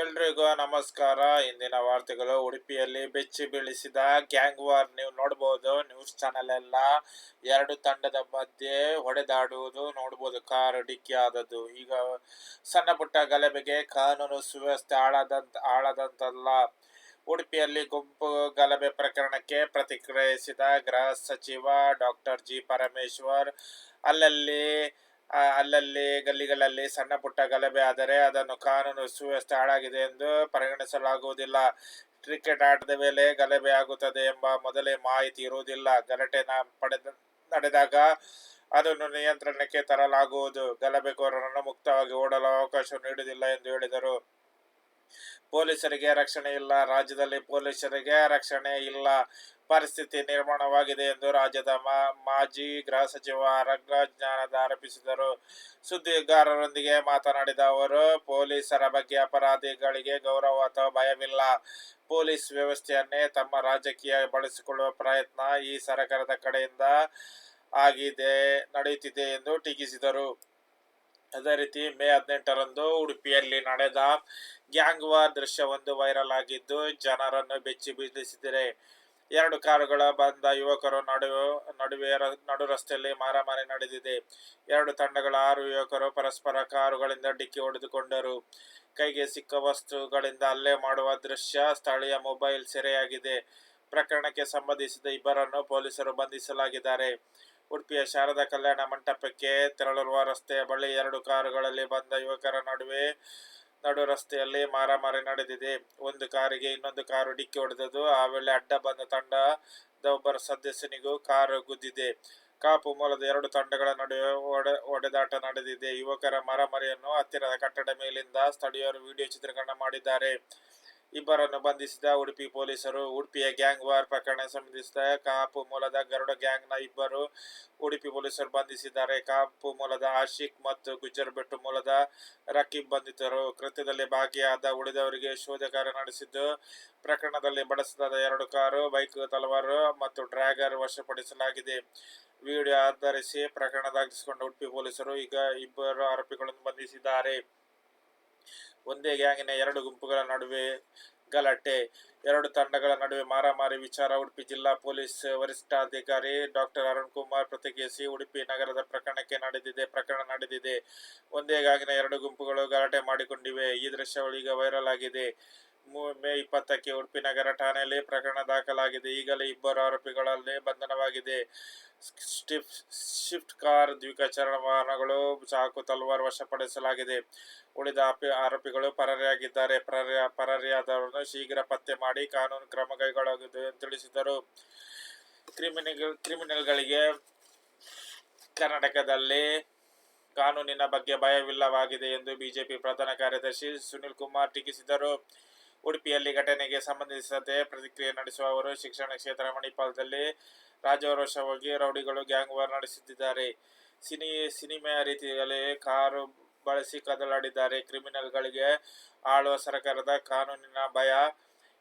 ಎಲ್ರಿಗೂ ನಮಸ್ಕಾರ. ಇಂದಿನ ವಾರ್ತೆಗಳು ಉಡುಪಿಯಲ್ಲಿ ಬೆಚ್ಚಿ ಬೀಳಿಸಿದ ಗ್ಯಾಂಗ್ ವಾರ್ ನೀವು ನೋಡಬಹುದು ನ್ಯೂಸ್ ಚಾನೆಲ್ ಎಲ್ಲ ಎರಡು ತಂಡದ ಮಧ್ಯೆ ಹೊಡೆದಾಡುವುದು ನೋಡಬಹುದು ಕಾರ್ ಡಿಕ್ಕಿ ಆದದ್ದು. ಈಗ ಸಣ್ಣ ಪುಟ್ಟ ಗಲಭೆಗೆ ಕಾನೂನು ಸುವ್ಯವಸ್ಥೆ ಆಳದಂತ, ಆಳದಂತಲ್ಲ. ಉಡುಪಿಯಲ್ಲಿ ಗುಂಪು ಗಲಭೆ ಪ್ರಕರಣಕ್ಕೆ ಪ್ರತಿಕ್ರಿಯಿಸಿದ ಗೃಹ ಸಚಿವ ಡಾಕ್ಟರ್ ಜಿ ಪರಮೇಶ್ವರ್, ಅಲ್ಲಲ್ಲಿ ಅಲ್ಲಲ್ಲಿ ಗಲ್ಲಿಗಳಲ್ಲಿ ಸಣ್ಣ ಪುಟ್ಟ ಗಲಭೆ ಆದರೆ ಅದನ್ನು ಕಾನೂನು ಸುವ್ಯವಸ್ಥೆ ಹಾಳಾಗಿದೆ ಎಂದು ಪರಿಗಣಿಸಲಾಗುವುದಿಲ್ಲ. ಕ್ರಿಕೆಟ್ ಆಟದ ಮೇಲೆ ಗಲಭೆ ಆಗುತ್ತದೆ ಎಂಬ ಮೊದಲೇ ಮಾಹಿತಿ ಇರುವುದಿಲ್ಲ. ಗಲಾಟೆ ಪಡೆದ, ನಡೆದಾಗ ಅದನ್ನು ನಿಯಂತ್ರಣಕ್ಕೆ ತರಲಾಗುವುದು. ಗಲಭೆಕೋರರನ್ನು ಮುಕ್ತವಾಗಿ ಓಡಲು ಅವಕಾಶ ನೀಡುವುದಿಲ್ಲ ಎಂದು ಹೇಳಿದರು. ಪೊಲೀಸರಿಗೆ ರಕ್ಷಣೆ ಇಲ್ಲ. ರಾಜ್ಯದಲ್ಲಿ ಪೊಲೀಸರಿಗೆ ರಕ್ಷಣೆ ಇಲ್ಲ. ಪರಿಸ್ಥಿತಿ ನಿರ್ಮಾಣವಾಗಿದೆ ಎಂದು ರಾಜ್ಯದ ಮಾಜಿ ಗೃಹ ಸಚಿವ ರಂಗಜ್ಞಾನದ ಆರೋಪಿಸಿದರು. ಸುದ್ದಿಗಾರರೊಂದಿಗೆ ಮಾತನಾಡಿದ ಅವರು, ಪೊಲೀಸರ ಬಗ್ಗೆ ಅಪರಾಧಿಗಳಿಗೆ ಗೌರವ ಅಥವಾ ಭಯವಿಲ್ಲ. ಪೊಲೀಸ್ ವ್ಯವಸ್ಥೆಯನ್ನೇ ತಮ್ಮ ರಾಜಕೀಯ ಬಳಸಿಕೊಳ್ಳುವ ಪ್ರಯತ್ನ ಈ ಸರ್ಕಾರದ ಕಡೆಯಿಂದ ಆಗಿದೆ, ನಡೆಯುತ್ತಿದೆ ಎಂದು ಟೀಕಿಸಿದರು. ಅದೇ ರೀತಿ ಮೇ ಹದಿನೆಂಟರಂದು ಉಡುಪಿಯಲ್ಲಿ ನಡೆದ ಗ್ಯಾಂಗ್ ವಾರ್ ದೃಶ್ಯವೊಂದು ವೈರಲ್ ಆಗಿದ್ದು, ಜನರನ್ನು ಬೆಚ್ಚಿ ಬೀಳಿಸಿದರೆ ಎರಡು ಕಾರುಗಳ ಬಂದ ಯುವಕರು ನಡುವೆ ನಡುವೆ ನಡು ರಸ್ತೆಯಲ್ಲಿ ಮಾರಾಮಾರಿ ನಡೆದಿದೆ. ಎರಡು ತಂಡಗಳ ಆರು ಯುವಕರು ಪರಸ್ಪರ ಕಾರುಗಳಿಂದ ಡಿಕ್ಕಿ ಹೊಡೆದುಕೊಂಡರು. ಕೈಗೆ ಸಿಕ್ಕ ವಸ್ತುಗಳಿಂದ ಹಲ್ಲೆ ಮಾಡುವ ದೃಶ್ಯ ಸ್ಥಳೀಯ ಮೊಬೈಲ್ ಸೆರೆಯಾಗಿದೆ. ಪ್ರಕರಣಕ್ಕೆ ಸಂಬಂಧಿಸಿದ ಇಬ್ಬರನ್ನು ಪೊಲೀಸರು ಬಂಧಿಸಲಾಗಿದ್ದಾರೆ. ಉಡುಪಿಯ ಶಾರದಾ ಕಲ್ಯಾಣ ಮಂಟಪಕ್ಕೆ ತೆರಳಿರುವ ರಸ್ತೆಯ ಬಳಿ ಎರಡು ಕಾರುಗಳಲ್ಲಿ ಬಂದ ಯುವಕರ ನಡುವೆ ನಡು ರಸ್ತೆಯಲ್ಲಿ ಮಾರಾಮಾರಿ ನಡೆದಿದೆ. ಒಂದು ಕಾರಿಗೆ ಇನ್ನೊಂದು ಕಾರು ಡಿಕ್ಕಿ ಹೊಡೆದದು ಆ ವೇಳೆ ಅಡ್ಡ ಬಂದ ತಂಡದ ಒಬ್ಬರ ಸದಸ್ಯನಿಗೂ ಕಾರು ಗುದ್ದಿದೆ. ಕಾಪು ಮೂಲದ ಎರಡು ತಂಡಗಳ ನಡುವೆ ಒಡೆ ಒಡೆದಾಟ ನಡೆದಿದೆ. ಯುವಕರ ಮರಮರಿಯನ್ನು ಹತ್ತಿರದ ಕಟ್ಟಡ ಮೇಲಿಂದ ಸ್ಥಳೀಯರು ವಿಡಿಯೋ ಚಿತ್ರೀಕರಣ ಮಾಡಿದ್ದಾರೆ. ಇಬ್ಬರನ್ನು ಬಂಧಿಸಿದ ಉಡುಪಿ ಪೊಲೀಸರು, ಉಡುಪಿಯ ಗ್ಯಾಂಗ್ ವಾರ್ ಪ್ರಕರಣ ಸಂಬಂಧಿಸಿದ ಕಾಪು ಮೂಲದ ಗರುಡ ಗ್ಯಾಂಗ್ನ ಇಬ್ಬರು ಉಡುಪಿ ಪೊಲೀಸರು ಬಂಧಿಸಿದ್ದಾರೆ. ಕಾಪು ಮೂಲದ ಆಶಿಕ್ ಮತ್ತು ಗುಜ್ಜರಬೆಟ್ಟು ಮೂಲದ ರಕೀಬ್ ಬಂಧಿತರು. ಕೃತ್ಯದಲ್ಲಿ ಭಾಗಿಯಾದ ಉಳಿದವರಿಗೆ ಶೋಧ ಕಾರ್ಯ ನಡೆಸಿದ್ದು, ಪ್ರಕರಣದಲ್ಲಿ ಬಳಸಲಾದ ಎರಡು ಕಾರು, ಬೈಕ್, ತಲವಾರು ಮತ್ತು ಡ್ರ್ಯಾಗರ್ ವಶಪಡಿಸಲಾಗಿದೆ. ವಿಡಿಯೋ ಆಧರಿಸಿ ಪ್ರಕರಣ ದಾಖಲಿಸಿಕೊಂಡ ಉಡುಪಿ ಪೊಲೀಸರು ಈಗ ಇಬ್ಬರು ಆರೋಪಿಗಳನ್ನು ಬಂಧಿಸಿದ್ದಾರೆ. ಒಂದೇ ಗ್ಯಾಂಗಿನ ಎರಡು ಗುಂಪುಗಳ ನಡುವೆ ಗಲಾಟೆ, ಎರಡು ತಂಡಗಳ ನಡುವೆ ಮಾರಾಮಾರಿ ವಿಚಾರ, ಉಡುಪಿ ಜಿಲ್ಲಾ ಪೊಲೀಸ್ ವರಿಷ್ಠಾಧಿಕಾರಿ ಡಾಕ್ಟರ್ ಅರುಣ್ ಕುಮಾರ್ ಪ್ರತಿಕ್ರಿಯಿಸಿ, ಉಡುಪಿ ನಗರದ ಪ್ರಕರಣಕ್ಕೆ ನಡೆದಿದೆ, ಪ್ರಕರಣ ನಡೆದಿದೆ. ಒಂದೇ ಗಾಗಿನ ಎರಡು ಗುಂಪುಗಳು ಗಲಾಟೆ ಮಾಡಿಕೊಂಡಿವೆ. ಈ ದೃಶ್ಯಗಳು ಈಗ ವೈರಲ್ ಆಗಿದೆ. ಮೂ- ಇಪ್ಪತ್ತಕ್ಕೆ ಉಡುಪಿ ನಗರ ಠಾಣೆಯಲ್ಲಿ ಪ್ರಕರಣ ದಾಖಲಾಗಿದೆ. ಈಗಲೇ ಇಬ್ಬರು ಆರೋಪಿಗಳಲ್ಲಿ ಬಂಧನವಾಗಿದೆ. ಶಿಫ್ಟ್ ಕಾರ್ ದ್ವಿಕಚರಣ ವಾಹನಗಳು ಚಾಕು ತಲ್ವಾರ್ ವಶಪಡಿಸಲಾಗಿದೆ. ಉಳಿದ ಆರೋಪಿಗಳು ಪರಾರಿಯಾಗಿದ್ದಾರೆ. ಪರಾರಿ, ಪರಾರಿಯಾದವರನ್ನು ಶೀಘ್ರ ಪತ್ತೆ ಮಾಡಿ ಕಾನೂನು ಕ್ರಮ ಕೈಗೊಳ್ಳಲಾಗುವುದು ಎಂದು ತಿಳಿಸಿದರು. ಕ್ರಿಮಿನಲ್, ಕ್ರಿಮಿನಲ್ಗಳಿಗೆ ಕರ್ನಾಟಕದಲ್ಲಿ ಕಾನೂನಿನ ಬಗ್ಗೆ ಭಯವಿಲ್ಲವಾಗಿದೆ ಎಂದು ಬಿಜೆಪಿ ಪ್ರಧಾನ ಕಾರ್ಯದರ್ಶಿ ಸುನಿಲ್ ಕುಮಾರ್ ಟೀಕಿಸಿದರು. ಉಡುಪಿಯಲ್ಲಿ ಘಟನೆಗೆ ಸಂಬಂಧಿಸಿದಂತೆ ಪ್ರತಿಕ್ರಿಯೆ ನಡೆಸುವ ಅವರು, ಶಿಕ್ಷಣ ಕ್ಷೇತ್ರ ಮಣಿಪಾಲದಲ್ಲಿ ರಾಜಾರೋಷವಾಗಿ ರೌಡಿಗಳು ಗ್ಯಾಂಗ್ ವಾರ್ ನಡೆಸುತ್ತಿದ್ದಾರೆ. ಸಿನಿ ಸಿನಿಮೆಯ ರೀತಿಯಲ್ಲಿ ಕಾರು ಬಳಸಿ ಕದಲಾಡಿದ್ದಾರೆ. ಕ್ರಿಮಿನಲ್ಗಳಿಗೆ ಆಳುವ ಸರ್ಕಾರದ ಕಾನೂನಿನ ಭಯ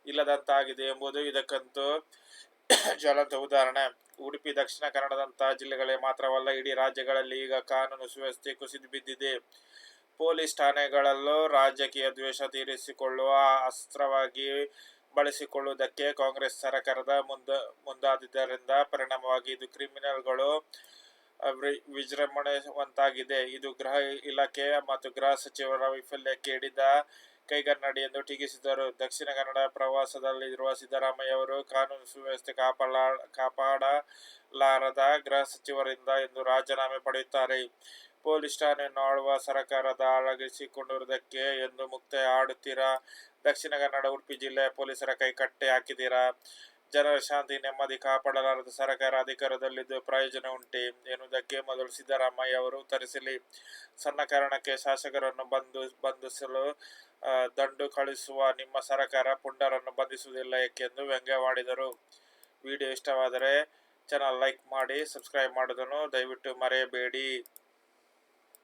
ಇಲ್ಲದಂತಾಗಿದೆ ಎಂಬುದು ಇದಕ್ಕಂತೂ ಜ್ವಲಂತ ಉದಾಹರಣೆ. ಉಡುಪಿ, ದಕ್ಷಿಣ ಕನ್ನಡದಂತಹ ಜಿಲ್ಲೆಗಳೇ ಮಾತ್ರವಲ್ಲ, ಇಡೀ ರಾಜ್ಯಗಳಲ್ಲಿ ಈಗ ಕಾನೂನು ಸುವ್ಯವಸ್ಥೆ ಕುಸಿದು ಬಿದ್ದಿದೆ. ಪೊಲೀಸ್ ಠಾಣೆಗಳಲ್ಲೂ ರಾಜಕೀಯ ದ್ವೇಷ ತೀರಿಸಿಕೊಳ್ಳುವ ಅಸ್ತ್ರವಾಗಿ ಬಳಸಿಕೊಳ್ಳುವುದಕ್ಕೆ ಕಾಂಗ್ರೆಸ್ ಸರ್ಕಾರದ ಮುಂದ, ಮುಂದಾದಿದ್ದರಿಂದ ಪರಿಣಾಮವಾಗಿ ಇದು ಕ್ರಿಮಿನಲ್ಗಳು ವಿಜೃಂಭಣೆವಂತಾಗಿದೆ ಇದು ಗೃಹ ಇಲಾಖೆ ಮತ್ತು ಗೃಹ ಸಚಿವರ ವೈಫಲ್ಯಕ್ಕೆ ಹಿಡಿದ ಕೈಗನ್ನಡಿ ಎಂದು ಟೀಕಿಸಿದರು. ದಕ್ಷಿಣ ಕನ್ನಡ ಪ್ರವಾಸದಲ್ಲಿರುವ ಸಿದ್ದರಾಮಯ್ಯ ಅವರು ಕಾನೂನು ಸುವ್ಯವಸ್ಥೆ ಕಾಪಾಡ ಕಾಪಾಡಲಾರದ ಗೃಹ ಸಚಿವರಿಂದ ಎಂದು ರಾಜೀನಾಮೆ ಪಡೆಯುತ್ತಾರೆ. ಪೊಲೀಸ್ ಠಾಣೆಯನ್ನು ಆಳುವ ಸರ್ಕಾರದ ಅಳಗಿಸಿಕೊಂಡಿರುವುದಕ್ಕೆ ಎಂದು ಮುಕ್ತಾಯ ಆಡುತ್ತೀರಾ? ದಕ್ಷಿಣ ಕನ್ನಡ, ಉಡುಪಿ ಜಿಲ್ಲೆ ಪೊಲೀಸರ ಕೈ ಕಟ್ಟೆ ಹಾಕಿದ್ದೀರಾ? ಜನರ ಶಾಂತಿ, ನೆಮ್ಮದಿ ಕಾಪಾಡಲಾರದ ಸರ್ಕಾರ ಅಧಿಕಾರದಲ್ಲಿದ್ದು ಪ್ರಯೋಜನ ಉಂಟೆ ಎನ್ನುವುದಕ್ಕೆ ಮೊದಲು ಸಿದ್ದರಾಮಯ್ಯ ಅವರು ಉತ್ತರಿಸಲಿ. ಸಣ್ಣ ಕಾರಣಕ್ಕೆ ಶಾಸಕರನ್ನು ಬಂದು ಬಂಧಿಸಲು ದಂಡು ಕಳಿಸುವ ನಿಮ್ಮ ಸರ್ಕಾರ ಪುಂಡರನ್ನು ಬಂಧಿಸುವುದಿಲ್ಲ ಏಕೆಂದು ವ್ಯಂಗ್ಯವಾಡಿದರು ವಿಡಿಯೋ ಇಷ್ಟವಾದರೆ ಚಾನಲ್ ಲೈಕ್ ಮಾಡಿ ಸಬ್ಸ್ಕ್ರೈಬ್ ಮಾಡೋದನ್ನು ದಯವಿಟ್ಟು ಮರೆಯಬೇಡಿ.